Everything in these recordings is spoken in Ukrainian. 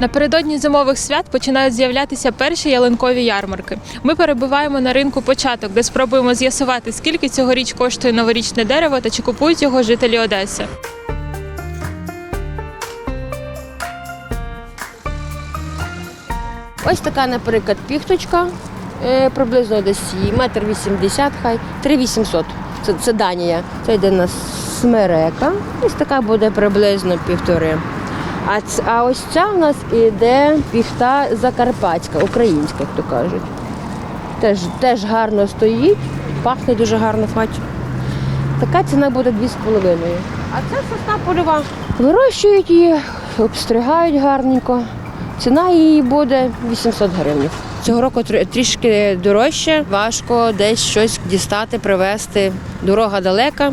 Напередодні зимових свят починають з'являтися перші ялинкові ярмарки. Ми перебуваємо на ринку початок, де спробуємо з'ясувати, скільки цьогоріч коштує новорічне дерево та чи купують його жителі Одеси. Ось така, наприклад, піхточка, е, приблизно десь метр вісімдесят, хай, три вісімсот. Це, це Данія. Це йде на смерека. Ось така буде приблизно півтори. А, ц- а ось ця в нас іде піхта закарпатська, українська, як то кажуть. Теж, теж гарно стоїть, пахне дуже гарно в хаті. Така ціна буде 2,5. А це сосна польова. Вирощують її, обстригають гарненько. Ціна її буде 800 гривень. Цього року трішки дорожче, важко десь щось дістати, привезти. Дорога далека,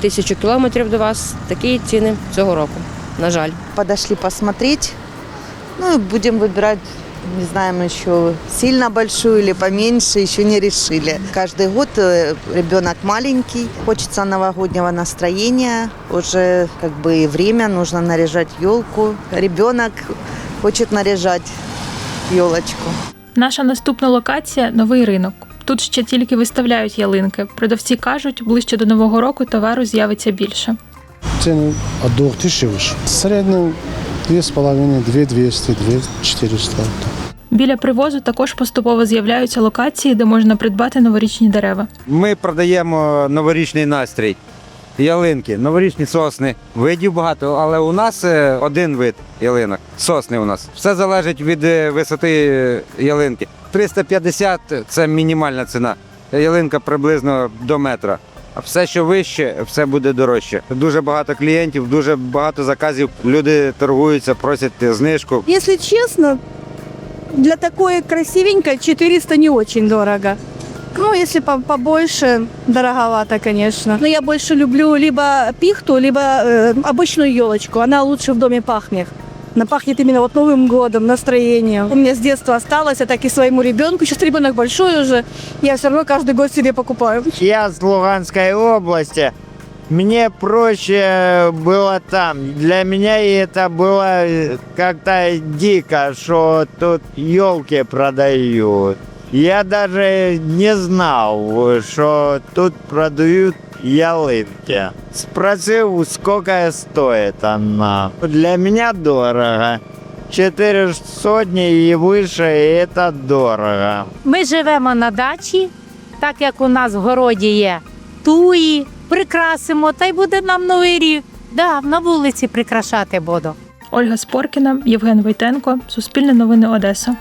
тисячу кілометрів до вас. Такі ціни цього року, на жаль. подошли посмотреть. Ну и будем выбирать, не знаем еще сильно большую или поменьше, еще не решили. Каждый год э, ребенок маленький, хочется новогоднего настроения, уже как бы и время, нужно наряжать елку. Ребенок хочет наряжать елочку. Наша наступна локація новий ринок. Тут ще тільки виставляють ялинки. Продавці кажуть, ближче до нового року товару з'явиться більше. Цены от 2000 выше. В среднем 2,5, 2200, 2400. Біля привозу також поступово з'являються локації, де можна придбати новорічні дерева. Ми продаємо новорічний настрій. Ялинки, новорічні сосни. Видів багато, але у нас е, один вид ялинок. Сосни у нас. Все залежить від е, висоти е, ялинки. 350 це мінімальна ціна. Ялинка приблизно до метра. А все, що вище, все буде дорожче. Дуже багато клієнтів, дуже багато заказів. Люди торгуються, просять знижку. Если честно, для такой красивенькой 400 не очень дорого. Ну, если по- побольше, дороговато, конечно. Но я больше люблю либо пихту, либо э, обычную елочку. Она лучше в доме пахнет. Она пахнет именно вот Новым годом, настроением. У меня с детства осталось, а так и своему ребенку. Сейчас ребенок большой уже. Я все равно каждый год себе покупаю. Я с Луганской области. Мне проще было там. Для меня это было э, как-то дико, что тут елки продают. Я даже не знал, что тут продают ялынки. Спросил, сколько стоит она. Для меня дорого. Четыре сотни и выше это дорого. Ми живемо на дачі, так як у нас в городі є туї, прикрасимо, та й буде нам новий рік. Да, на вулиці прикрашати буду. Ольга Споркіна, Євген Войтенко, Суспільне новини Одеса.